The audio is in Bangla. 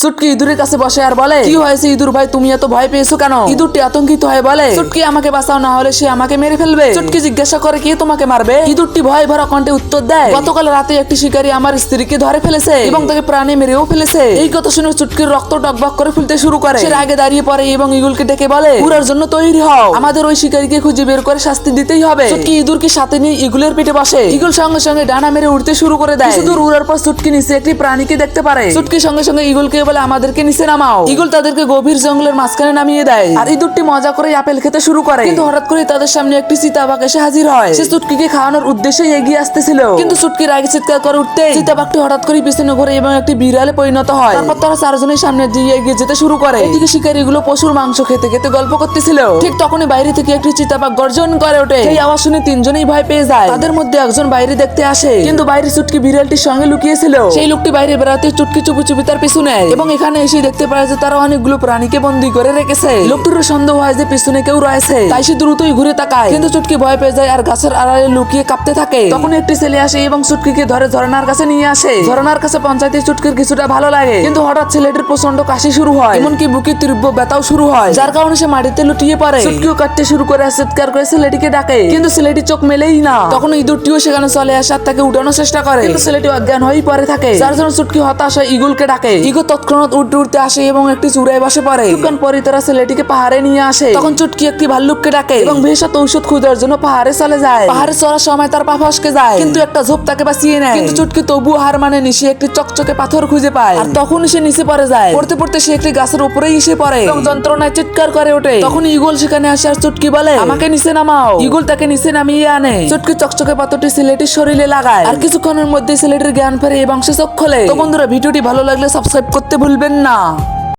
চুটকি ইঁদুরের কাছে বসে আর বলে কি হয়েছে ইঁদুর ভাই? তুমি এত ভয় পেয়েছ কেন? ইঁদুরটি আতঙ্কিত হয়ে বলে চুটকি আমাকে বাঁচাও না হলে সে আমাকে মেরে ফেলবে। চুটকি জিজ্ঞাসা করে কে তোমাকে মারবে? ইঁদুরটি ভয় ভরা কণ্ঠে উত্তর দেয় গতকাল রাতে একটি শিকারী আমার স্ত্রীকে ধরে ফেলেছে এবং তাকে প্রাণে মেরেও ফেলেছে। এই কথা শুনে চুটকির রক্ত টকবক করে ফুলতে শুরু করে। সে আগে দাঁড়িয়ে পড়ে এবং ইগুলকে ডেকে বলে পুরার জন্য তৈরি হও। আমাদের ওই শিকারীকে খুঁজে বের করে শাস্তি দিতেই হবে। চুটকি ইঁদুরকে সাথে নিয়ে ইগুলের পেটে বসে। ইগুল সঙ্গে সঙ্গে ডানা মেরে উঠতে শুরু করে দেয়। দূর উড়ার পর চুটকি নিচে একটি প্রাণীকে দেখতে পারে। চুটকি সঙ্গে সঙ্গে ইগুলকে বলে আমাদেরকে নিচে নামাও। ইগুল তাদেরকে গভীর জঙ্গলের মাঝখানে নামিয়ে দেয়। আর ইঁদুরটি মজা করে আপেল খেতে শুরু করে। কিন্তু হঠাৎ করে তাদের সামনে একটি চিতাবাঘ এসে হাজির হয়। সে চুটকিকে খাওয়ানোর উদ্দেশ্যে এগিয়ে আসতেছিল। কিন্তু চুটকির আগে চিৎকার করে উঠতে চিতাবাঘটি হঠাৎ করে পিছনে ঘুরে এবং একটি বিড়ালে পরিণত হয়। তারপর তারা চারজনের সামনে দিয়ে এগিয়ে যেতে শুরু করে। এদিকে শিকারীগুলো পশুর মাংস খেতে খেতে গল্প করতেছিল। ঠিক তখনই বাইরে থেকে একটি চিতাবাঘ গর্জন করে ওঠে। সেই আওয়াজ শুনে তিনজনেই ভয় পেয়ে যায়। তাদের মধ্যে একজন বাইরে দেখতে আসে। কিন্তু বাইরে চুটকি বিড়ালটির সঙ্গে লুকিয়েছিল। সেই লোকটি বাইরে বেড়াতে চুটকি চুপি চুপি তার পিছু নেয়। এবং এখানে এসে দেখতে পায় যে তারা অনেকগুলো প্রাণীকে বন্দি করে রেখেছে। লোকটির সন্দেহ হয় যে পিছনে কেউ রয়েছে। তাই সে দ্রুতই ঘুরে তাকায়। কিন্তু চুটকি ভয় পেয়ে যায় আর গাছের আড়ালে লুকিয়ে কাঁপতে থাকে। তখন একটি ছেলে আসে এবং চুটকিকে ধরে ঝর্ণার কাছে নিয়ে আসে। ঝর্ণার কাছে পঞ্চায়েতে চুটকির কিছুটা ভালো লাগে। কিন্তু হঠাৎ ছেলেটির প্রচণ্ড কাশি শুরু হয়। এমনকি বুকে তীব্র ব্যথাও শুরু হয়। যার কারণে সে মাটিতে লুটিয়ে পড়ে। চুটকিও কাটতে শুরু করে চিৎকার করে ছেলেটিকে ডাকে। কিন্তু ছেলেটি চোখ মেলেই না। তখন ইঁদুরটিও সেখানে চলে আসে আর তাকে উঠানোর চেষ্টা করে। কিন্তু ছেলেটি অজ্ঞান হয়েই পড়ে থাকে। যার জন্য চুটকি হতাশ হয় ইগুলকে ডাকে। ইগল তৎক্ষণাৎ উঠতে উঠতে আসে এবং একটি চূড়ায় বসে পড়ে। কিছুক্ষণ পরে তারা ছেলেটিকে পাহাড়ে নিয়ে আসে। তখন চুটকি একটি ভাল্লুককে ডাকে এবং ভেষাত ঔষধ খোঁজার জন্য পাহাড়ে চলে যায়। পাহাড়ে চড়ার সময় তার পা ফসকে যায়। কিন্তু একটা ঝোপ তাকে বাঁচিয়ে নেয়। কিন্তু চুটকি তবুও হার মানে নিশে একটি চকচকে পাথর খুঁজে পায়। আর তখন সে নিচে পড়ে যায়। পড়তে পড়তে সে একটি গাছের উপরেই এসে পড়ে। এবং যন্ত্রণায় চিৎকার করে ওঠে। তখন ইগল সেখানে আসে আর চুটকি বলে, আমাকে নিচে নামাও। ইগল তাকে নিচে নামিয়ে আনে। চুটকি চকচকে পাথরটি সিলেটির শরীরে লাগায়। আর কিছুক্ষণের মধ্যে সিলেটের জ্ঞান ফেরে এবং সে চোখ খোলে। তো বন্ধুরা, ভিডিওটি ভালো লাগলে সাবস্ক্রাইব করতে ভুলবেন না।